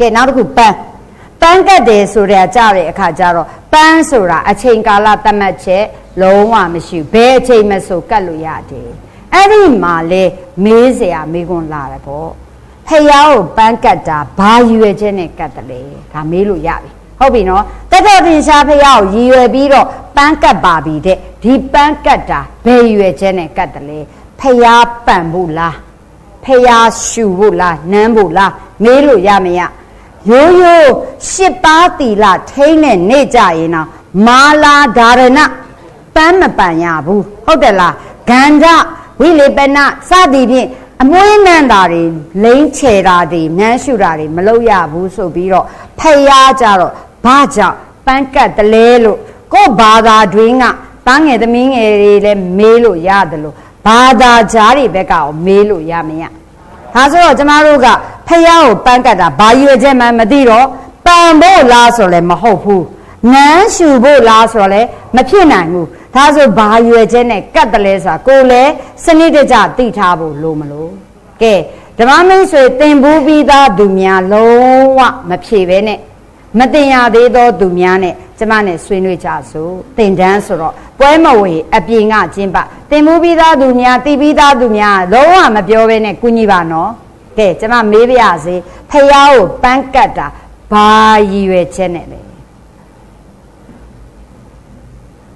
ကဲနောက်တစ်ခုပန်းပန်းကတ်တယ်ဆိုတဲ့ကြတဲ့အခါကျတော့ပန်းဆိုတာအချိန်ကာလသတ်မှတ်ချက်လုံးဝမရှိဘူးဘယ်အချိန်မှဆိုကတ်လို့ရတယ်အဲ့ဒီမှာလေမေးเสียမေးခွန်းလာတယ်ပေါ့ဖះကိုပန်းကတ်တာဘာရည်ရွယ်ချက်နဲ့ကတ်တယ်လဲဒါမေးလို့ရပြီဟုတ်ပြီနော်တတော်တင်ရှားဖះကိုရည်ရွယ်ပြီးတော့ပန်းကတ်ပါပြီတဲ့ဒီပန်းကတ်တာဘယ်ရည်ရွယ်ချက်နဲ့ကတ်တယ်လဲဖះပန်ဖို့လားဖះရှူဖို့လားနမ်းဖို့လားမေးလို့ရမရ ရိုးရိုးရှစ်ပါးတီလာထိန်းတဲ့နေကြရင်တော့မာလာဓာရဏပန်းမပန်ရဘူးဟုတ်တယ်လားဂန္ဓဝိလေပနစသည်ဖြင့်အမွှေးနံတာတွေလိမ့်ချေတာတွေနမ်းရှူတာတွေမလုပ်ရဘူးဆိုပြီးတော့ဖျားကြတော့ဘာကြောင့်ပန်းကတ်တလဲလို့ကို့ဘာသာတွင်းကတန်းငယ်သမီးငယ်တွေလည်းမေးလို့ရတယ်လို့ဘာသာကြားတွေဘက်ကရောမေးလို့ရမရဒါဆိုတော့ကျမတို့က ဖះကိုပန်းကတ်တာဘာရွယ်ချက်မှမသိတော့ပန်ဖို့လားဆိုလည်းမဟုတ်ဘူးနန်းရှူဖို့လားဆိုတော့လည်းမဖြစ်နိုင်ဘူးဒါဆိုဘာရွယ်ချက်နဲ့ကတ်တယ်လဲဆိုတာကိုယ်လည်းစနစ်တကျသိထားဖို့လိုမလို့ကဲဓမ္မမိတ်ဆွေသင်ဘူးပြီးသားသူများလုံးဝမဖြေပဲနဲ့မတင်ရသေးသောသူများနဲ့ကျမနဲ့ဆွေးနွေးကြစို့သင်တန်းဆိုတော့ပွဲမဝေအပြင်ကကျင်းပသင်မှုပြီးသားသူများတည်ပြီးသားသူများလုံးဝမပြောဘဲနဲ့ကုညီပါနော် ကဲကျမမေးပြရစေဖះကိုပန်းကတ်တာဘာရည်ရွယ်ချက်နဲ့လဲ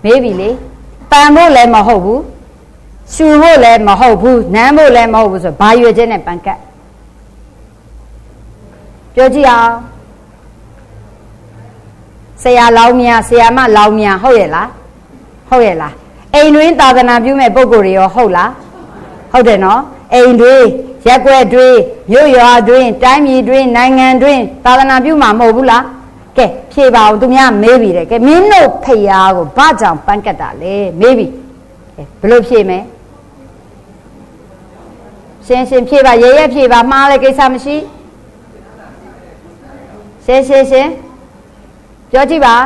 မေးပြီလေပန်ဖို့လည်းမဟုတ်ဘူးရှူဖို့လည်းမဟုတ်ဘူးနမ်းဖို့လည်းမဟုတ်ဘူးဆိုဘာရည်ရွယ်ချက်နဲ့ပန်းကတ်ပြောကြည့်အောင်ဆရာလောင်းမြဆရာမလောင်းမြဟုတ်ရဲ့လားဟုတ်ရဲ့လားအိမ်တွင်းသာသနာပြုမဲ့ပုံကိုယ်တွေရောဟုတ်လားဟုတ်တယ်နော်အိမ်တွင်း ရက်ွက်တွင်းမြို့ရွာတွင်းတိုင်းပြည်တွင်းနိုင်ငံတွင်းသာသနာပြုမှာမဟုတ်ဘူးလားကဲဖြေပါအောင်သူများမေးပြီတဲ့ကဲမင်းတို့ဖယားကိုဘာကြောင့်ပန်းကတ်တာလဲမေးပြီကဲဘယ်လိုဖြေမယ်ရှင်းရှင်းဖြေပါရေရဲဖြေပါမှားလဲကိစ္စမရှိရှင်းရှင်းရှင်းပြောကြည့်ပါ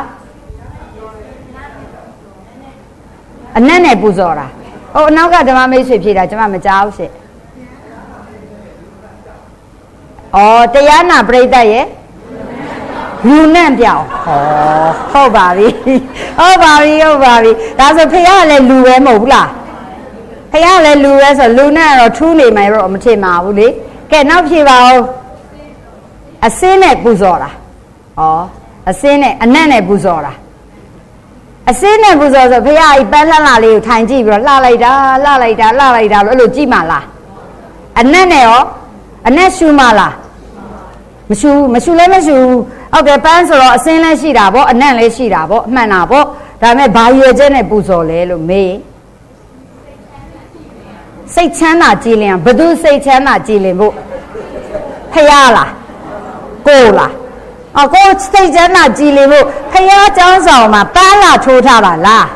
အနက်နဲ့ပူဇော်တာဟိုအနောက်ကဓမ္မမိတ်ဆွေဖြေတာကျွန်မမကြောက်ရှင့် ဩတရားနာပြိတ္တရဲ့လူနဲ့ပြောင်းဟောဟုတ်ပါပြီဟုတ်ပါပြီဟုတ်ပါပြီဒါဆိုဖေရကလည်းလူပဲမဟုတ်ဘူးလားဖေရကလည်းလူပဲဆိုလူနဲ့တော့ထူးနေမယ်တော့မထင်ပါဘူးလေကဲနောက်ဖြေပါဦးအစင်းနဲ့ပူဇော်တာဩအစင်းနဲ့အနက်နဲ့ပူဇော်တာအစင်းနဲ့ပူဇော်ဆိုဖေရဤပန်းလှလှလေးကိုထိုင်ကြည့်ပြီးတော့လှလိုက်တာလှလိုက်တာလှလိုက်တာလို့အဲ့လိုကြည့်မှလားအနက်နဲ့ရောအနက်ရှူမှလား မရှူမရှူလည်းမရှူဟုတ်တယ်ပန်းဆိုတော့အစင်းလည်းရှိတာပေါ့အနက်လည်းရှိတာပေါ့အမှန်တာပေါ့ဒါပေမဲ့ဘာရွယ်ချက်နဲ့ပူဇော်လဲလို့မေးစိတ်ချမ်းသာကြည်လင်ဘသူစိတ်ချမ်းသာကြည်လင်ဖို့ဖះလားကိုလားအကိုစိတ်ချမ်းသာကြည်လင်ဖို့ဖះเจ้าဆောင်မှာပန်းလာထိုးထားပါလား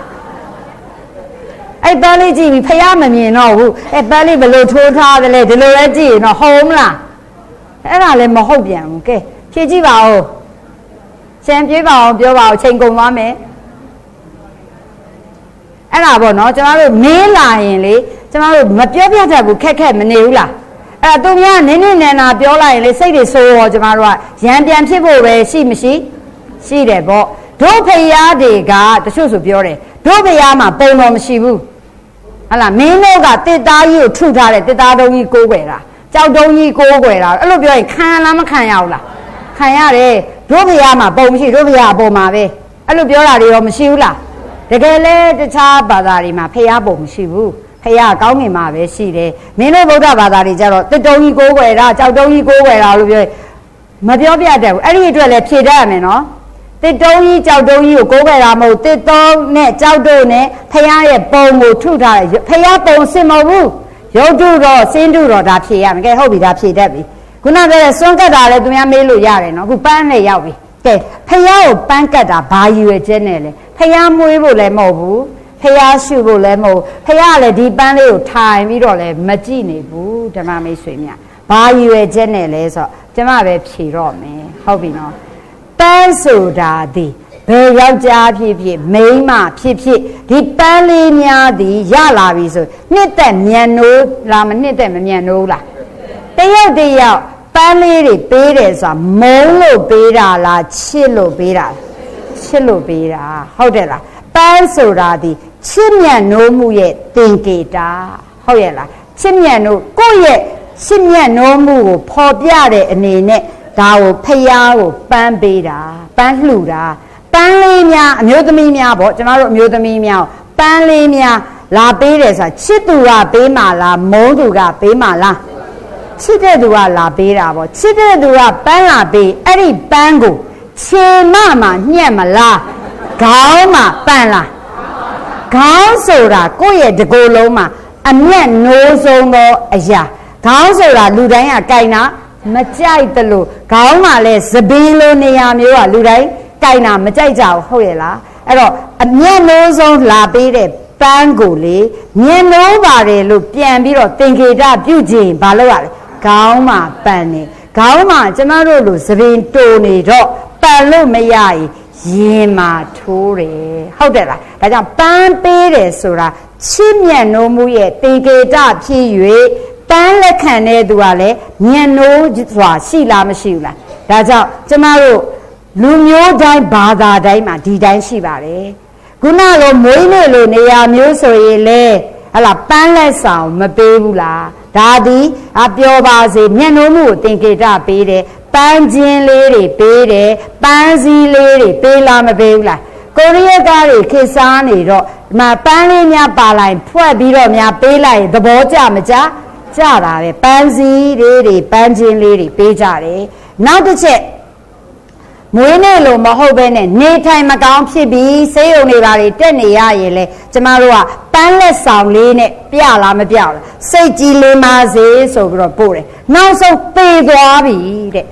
အဲ့ပန်းလေးကြည့်ပြီးဖះမမြင်တော့ဘူးအဲ့ပန်းလေးဘယ်လိုထိုးထားတယ်လဲဒီလိုလဲကြည့်ရင်တော့ဟုတ်မလား အဲ့ဒါလည်းမဟုတ်ပြန်ဘူးကဲဖြည့်ကြည့်ပါဦးရှင်းပြေးပါအောင်ပြောပါအောင်ချိန်ကုန်သွားမယ်အဲ့ဒါပေါ့နော်ကျမတို့မင်းလာရင်လေကျမတို့မပြောပြတတ်ဘူးခက်ခက်မနေဘူးလားအဲ့ဒါသူများနင်းနေနေနာပြောလိုက်ရင်လေစိတ်တွေဆိုးရောကျမတို့ကရံပြန်ဖြစ်ဖို့ပဲရှိမရှိရှိတယ်ပေါ့တို့ဖျားတွေကတချို့ဆိုပြောတယ်တို့ဖျားမှာပုံတော်မရှိဘူးဟလာမင်းတို့ကတစ်သားကြီးကိုထုထားတယ်တစ်သားတုံးကြီးကိုးွယ်တာ ကြောက်တုံးကြီးကိုးွယ်တာအဲ့လိုပြောရင်ခံလားမခံရဘူးလားခံရတယ်တို့ဖျားမှာပုံမရှိတို့ဖျားအပေါ်မှာပဲအဲ့လိုပြောတာတွေရောမရှိဘူးလားတကယ်လဲတခြားဘာသာတွေမှာဖျားပုံမရှိဘူးဖះကောင်းငင်မှာပဲရှိတယ်မင်းတို့ဗုဒ္ဓဘာသာတွေကြတော့တစ်တုံကြီးကိုးွယ်တာကြောက်တုံးကြီးကိုးွယ်တာလို့ပြောမပြောပြတတ်ဘူးအဲ့ဒီအတွက်လည်းဖြေတတ်ရမယ်နော်တစ်တုံးကြီးကြောက်တုံးကြီးကိုကိုးွယ်တာမဟုတ်တစ်တုံးနဲ့ကြောက်တုံးနဲ့ဖះရဲ့ပုံကိုထုထားတယ်ဖះပုံစင်မဟုတ်ဘူး ရုပ်တုတော့စင်းတုတော့ဒါဖြေရမယ်ကဲဟုတ်ပြီဒါဖြေတတ်ပြီခုနကပြောတဲ့စွန့်ကတ်တာလည်းသူများမေးလို့ရတယ်နော်အခုပန်းနဲ့ရောက်ပြီကဲဖះကိုပန်းကတ်တာဘာရည်ရွယ်ချက်နဲ့လဲဖះမွေးဖို့လည်းမဟုတ်ဘူးဖះရှုဖို့လည်းမဟုတ်ဖះလည်းဒီပန်းလေးကိုထိုင်ပြီးတော့လည်းမကြည့်နေဘူးဓမ္မမိတ်ဆွေများဘာရည်ရွယ်ချက်နဲ့လဲဆိုတော့ကျမပဲဖြေတော့မယ်ဟုတ်ပြီနော်ပန်းဆိုတာဒီ ဘယ်ယောက်ျားဖြစ်ဖြစ်မိန်းမဖြစ်ဖြစ်ဒီပန်းလေးများဒီရလာပြီဆိုနှစ်သက်မြန်နိုးလားမနှစ်သက်မမြန်နိုးလားတယောက်တယောက်ပပန်းလေးတွေပေးတယ်ဆိုတာမုန်းလို့ပေးတာလားချစ်လို့ပေးတာချစ်လို့ပေးတာဟုတ်တယ်လားပန်းဆိုတာဒီချစ်မြတ်နိုးမှုရဲ့သင်္ကေတဟုတ်ရဲ့လားချစ်မြတ်နိုးကိုယ့်ရဲ့ချစ်မြတ်နိုးမှုကိုဖော်ပြတဲ့အနေနဲ့ဒါကိုဖျားကိုပန်းပေးတာပန်းလှူတာပ န်းလေးများအမျိုးသမီးများပေါ့ကျွန်တော်တို့အမျိုးသမီးများပန်းလေးများလာပေးတယ်ဆိုတာချစ်သူကပေးမှလားမုန်းသူကပေးမှလားချစ်တဲ့သူကလာပေးတာပေါ့ချစ်တဲ့သူကပန်းလာပေးအဲ့ဒီပန်းကိုခြေမမှာညှက်မလားခေါင်းမှာပန်းလားခေါင်းဆိုတာကိုယ့်ရဲ့တကိုယ်လုံးမှာအမျက်နိုးဆုံးသောအရာခေါင်းဆိုတာလူတိုင်းကကြိုင်တာမကြိုက်တလို့ခေါင်းမှာလဲသပင်းလိုနေရာမျိုးကလူတိုင်း ကြိုင်တာမကြိုက်ကြဘူးဟုတ်ရဲ့လားအဲ့တော့အမျက်နိုးဆုံးလာပေးတဲ့ပန်းကိုလေမြင်လို့ပါတယ်လို့ပြန်ပြီးတော့သင်္ကေတပြုတ်ခြင်းဘာလို့ရလဲခေါင်းမှာပန်းနေခေါင်းမှာကျမတို့လိုသပင်တူနေတော့ပန်လို့မရရင်ရင်မာထိုးတယ်ဟုတ်တယ်လားဒါကြောင့်ပန်းပေးတယ်ဆိုတာချစ်မြတ်နိုးမှုရဲ့သင်္ကေတဖြစ်၍ပန်းလက်ခံတဲ့သူကလည်းမြတ်နိုးစွာရှိလားမရှိဘူးလားဒါကြောင့်ကျမတို့ လူမျိုးတိုင်းဘာသာတိုင်းမှာဒီတိုင်းရှိပါတယ်ခုနလိုမွေးနေ့လိုနေရာမျိုးဆိုရင်လေဟလာပန်းလက်ဆောင်မပေးဘူးလားဒါသည်အပြောပါစေမျက်နှာမှုကိုသင်္ကေတပေးတယ်ပန်းချင်းလေးတွေပေးတယ်ပန်းစည်းလေးတွေပေးလားမပေးဘူးလားကိုရီးယားကားတွေခေစားနေတော့ဒီမှာပန်းလေးများပါလိုက်ဖွဲ့ပြီးတော့များပေးလိုက်ရင်သဘောကျမကြကြတာပဲပန်းစည်းလေးတွေပန်းချင်းလေးတွေပေးကြတယ်နောက်တစ်ချက် မွေးနေ့လို့မဟုတ်ပဲနဲ့နေထိုင်မကောင်းဖြစ်ပြီးဆေးရုံတွေပါတွေတက်နေရရင်လေကျမတို့ကပန်းလက်ဆောင်လေးနဲ့ပြလားမပြလားစိတ်ကြည်လေးပါစေဆိုပြီးတော့ပို့တယ်နောက်ဆုံးသေသွားပြီတဲ့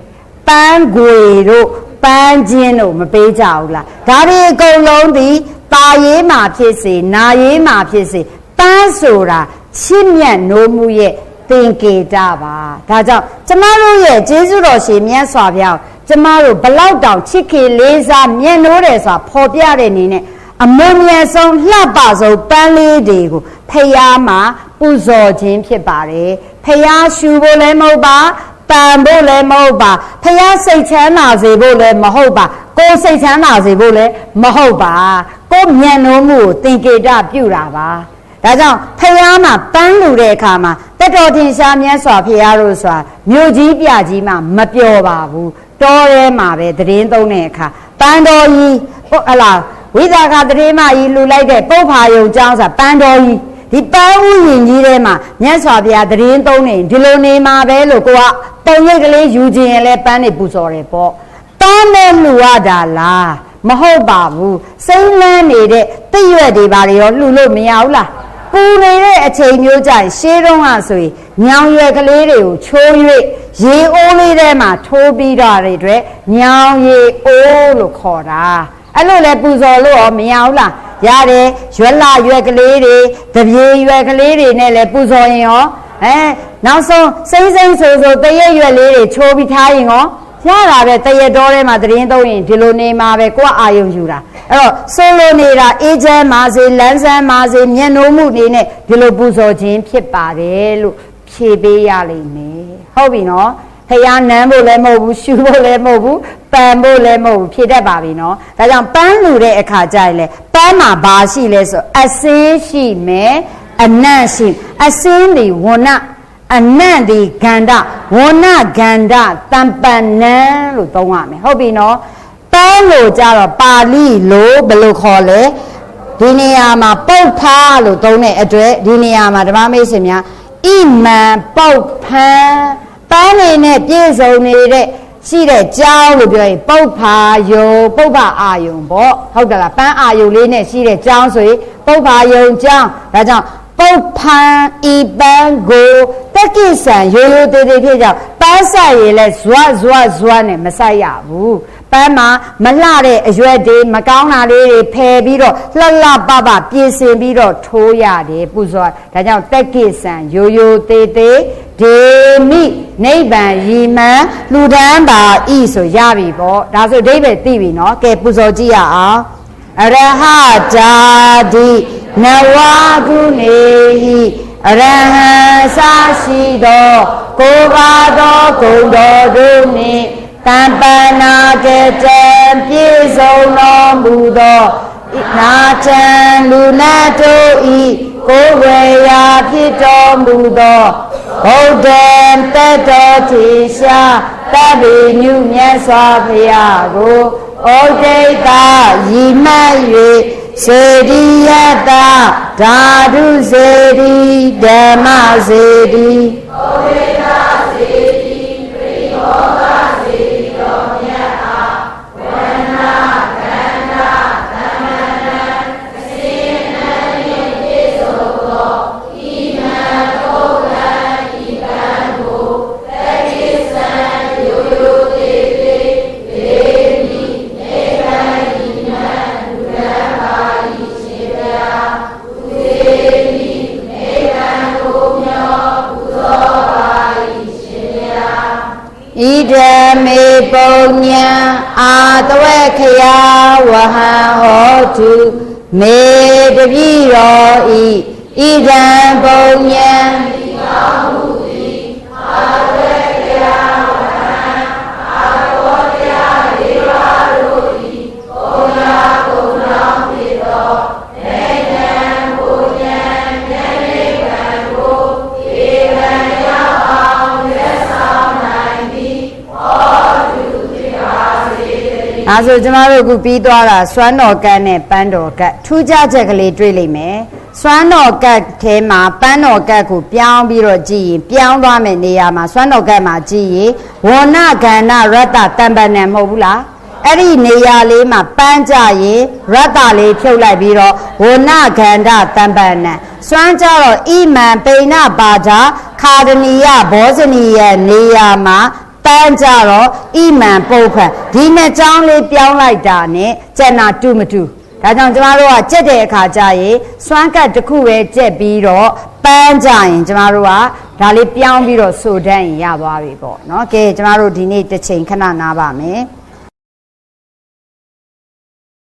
ပန်းခွေတို့ပန်းချင်းတို့မပေးကြဘူးလားဒါတွေအကုန်လုံးဒီตาရေးမှာဖြစ်စေနာရေးမှာဖြစ်စေပန်းဆိုတာချစ်မြတ်နိုးမှုရဲ့သင်္ကေတပါဒါကြောင့်ကျမတို့ရဲ့ကျေးဇူးတော်ရှင်မြတ်စွာဘုရား ကျမတို့ဘလောက်တောင်ချစ်ခင်လေးစားမြတ်နိုးတယ်ဆိုတာဖော်ပြတဲ့အနေနဲ့အမွန်မြတ်ဆုံးလှပဆုံးပန်းလေးတွေကိုဖျားမှာပူဇော်ခြင်းဖြစ်ပါတယ်ဖျားရှူဖို့လည်းမဟုတ်ပါပန်ဖို့လည်းမဟုတ်ပါဖျားစိတ်ချမ်းသာစေဖို့လည်းမဟုတ်ပါကိုယ်စိတ်ချမ်းသာစေဖို့လည်းမဟုတ်ပါကိုယ်မျက်နှာမှုကိုသင်္ကေတပြုတာပါဒါကြောင့်ဖျားမှာပန်းလူတဲ့အခါမှာတက်တော်ထင်ရှားမြတ်စွာဘုရားတို့ဆိုတာမြို့ကြီးပြကြီးမှမပျော်ပါဘူး တောထဲမှာပဲသတင်းသုံးတဲ့အခါပန်းတော်ကြီးဟုတ်အလားဝိသကာသတင်းမကြီးလူလိုက်တဲ့ပုပ္ဖာယုံကျောင်းဆိုတာပန်းတော်ကြီးဒီပန်းဥယျင်ကြီးထဲမှာမြတ်စွာဘုရားသတင်းသုံးနေဒီလိုနေမှာပဲလို့ကိုကပုံရိပ်ကလေးယူခြင်းရင်လည်းပန်းနေပူဇော်တယ်ပေါ့တောင်းတဲ့လူရတာလားမဟုတ်ပါဘူးစိမ့်လန်းနေတဲ့တိရွက်တွေဘာတွေရောလှူလို့မရဘူးလားပူနေတဲ့အချိန်မျိုးကြရင်ရှေးတုန်းကဆိုရင်ညောင်ရွယ်ကလေးတွေကိုချိုး၍ ရေအိုးလေးထဲမှာထိုးပြီးတော့တဲ့အတွက်ညောင်ရေအိုးလို့ခေါ်တာအဲ့လိုလဲပူဇော်လို့ရောမရဘူးလားရတယ်ရွက်လာရွက်ကလေးတွေတပြေရွက်ကလေးတွေနဲ့လဲပူဇော်ရင်ရောအဲနောက်ဆုံးစိမ့်စိမ့်ဆိုဆိုတရက်ရွက်လေးတွေချိုးပြီးထားရင်ရောရတာပဲတရက်တော်ထဲမှာတရင်သုံးရင်ဒီလိုနေမှာပဲကိုကအာယုံယူတာအဲ့တော့ဆိုလိုနေတာအေးချမ်းပါစေလန်းဆန်းပါစေမျက်နှာမှုနေနဲ့ဒီလိုပူဇော်ခြင်းဖြစ်ပါတယ်လို့ဖြေပေးရလိမ့်မယ် ဟုတ်ပြီနော်ဖះနမ်းဖို့လည်းမဟုတ်ဘူးရှူဖို့လည်းမဟုတ်ဘူးပန်ဖို့လည်းမဟုတ်ဘူးဖြေတတ်ပါပြီနော်ဒါကြောင့်ပန်းလူတဲ့အခါကျရင်လေပန်းမှာဘာရှိလဲဆိုအစင်းရှိမယ်အနံ့ရှိအစင်းဒီဝဏအနံ့ဒီဂန္ဓဝဏဂန္ဓတံပန်နံလို့သုံးရမယ်ဟုတ်ပြီနော်ပန်းလို့ကြတော့ပါဠိလို့ဘယ်လိုခေါ်လဲဒီနေရာမှာပုတ်ဖားလို့သုံးတဲ့အတွက်ဒီနေရာမှာဓမ္မမိတ်ဆွေများဣမံပုတ်ဖန်း ပန်းနေနဲ့ပြည့်စုံနေတဲ့ရှိတဲ့ကြောင်းလို့ပြောရင်ပုတ်ဖာယုံပုတ်ဖာအာယုံပေါ့ဟုတ်တယ်လားပန်းအာယုံလေးနဲ့ရှိတဲ့ကြောင်းဆိုရင်ပုတ်ဖာယုံကြောင်းဒါကြောင့်ပုတ်ဖန်ဤပန်းကိုတက္ကိဆံရိုးရိုးသေးသေးဖြစ်ကြောင့်ပန်းဆက်ရည်လဲဇွတ်ဇွတ်ဇွတ်နဲ့မဆက်ရဘူးပန်းမှာမလှတဲ့အရွက်တွေမကောင်းတာလေးတွေဖယ်ပြီးတော့လှလှပပပြင်ဆင်ပြီးတော့ထိုးရတယ်ပူဇော်ဒါကြောင့်တက္ကိဆံရိုးရိုးသေးသေး ဒေမိနိဗ္ဗာန်ရည်မှန်လူဒန်းပါဤဆိုရပြီပေါ့ဒါဆိုအဓိပ္ပာယ်သိပြီနော်ကဲပူဇော်ကြည့်ရအောင်အရဟတာတိနဝကုနေဟိအရဟံစာရှိသောကိုယ်ပါသောဂုဏ်တော်တို့နှင့်တံပန္နာကကြံပြည့်စုံတော်မူသောဣနာချံလူနာတို့ဤကိုယ်ဝေရာဖြစ်တော်မူသော ဘုဒ္ဓံတတ္တော်ထေရှာတဗ္ဗေညုမြတ်စွာဘုရားကိုဩဒိတရီမတ်၍စေတိယတဓာတုစေတိဓမ္မစေတိဣ မေပုံညံအာတဝေခယဝဟံဟောတုမေတပိရောဤဣဒံပုံညံ အဲဆိုကျမတို့အခုပြီးသွားတာစွမ်းတော်ကတ်နဲ့ပန်းတော်ကတ်ထူးခြားချက်ကလေးတွေ့လိမ့်မယ်စွမ်းတော်ကတ်ထဲမှာပန်းတော်ကတ်ကိုပြောင်းပြီးတော့ကြည့်ရင်ပြောင်းသွားမယ်နေရာမှာစွမ်းတော်ကတ်မှာကြည့်ရင်ဝဏကန္နရတ္တတံပဏံမဟုတ်ဘူးလားအဲ့ဒီနေရာလေးမှာပန်းကြရင်ရတ္တလေးဖြုတ်လိုက်ပြီးတော့ဝဏကန္ဒတံပဏံစွမ်းကြတော့ဣမံပိဏပါဒာခာဒနီယဘောဇနီရဲ့နေရာမှာ ပန်းကြတော့ဣမံပုပ္ပံဒီနှစ်ကြောင်းလေးပြောင်းလိုက်တာနဲ့ကျန်တာတူမတူဒါကြောင့်ကျမတို့ကကြက်တဲ့အခါကျရင်စွမ်းကတ်တစ်ခုပဲကြက်ပြီးတော့ပန်းကြရင်ကျမတို့ကဒါလေးပြောင်းပြီးတော့ဆိုတတ်ရင်ရသွားပြီပေါ့နော်ကဲကျမတို့ဒီနေ့တစ်ချိန်ခဏနားပါမယ်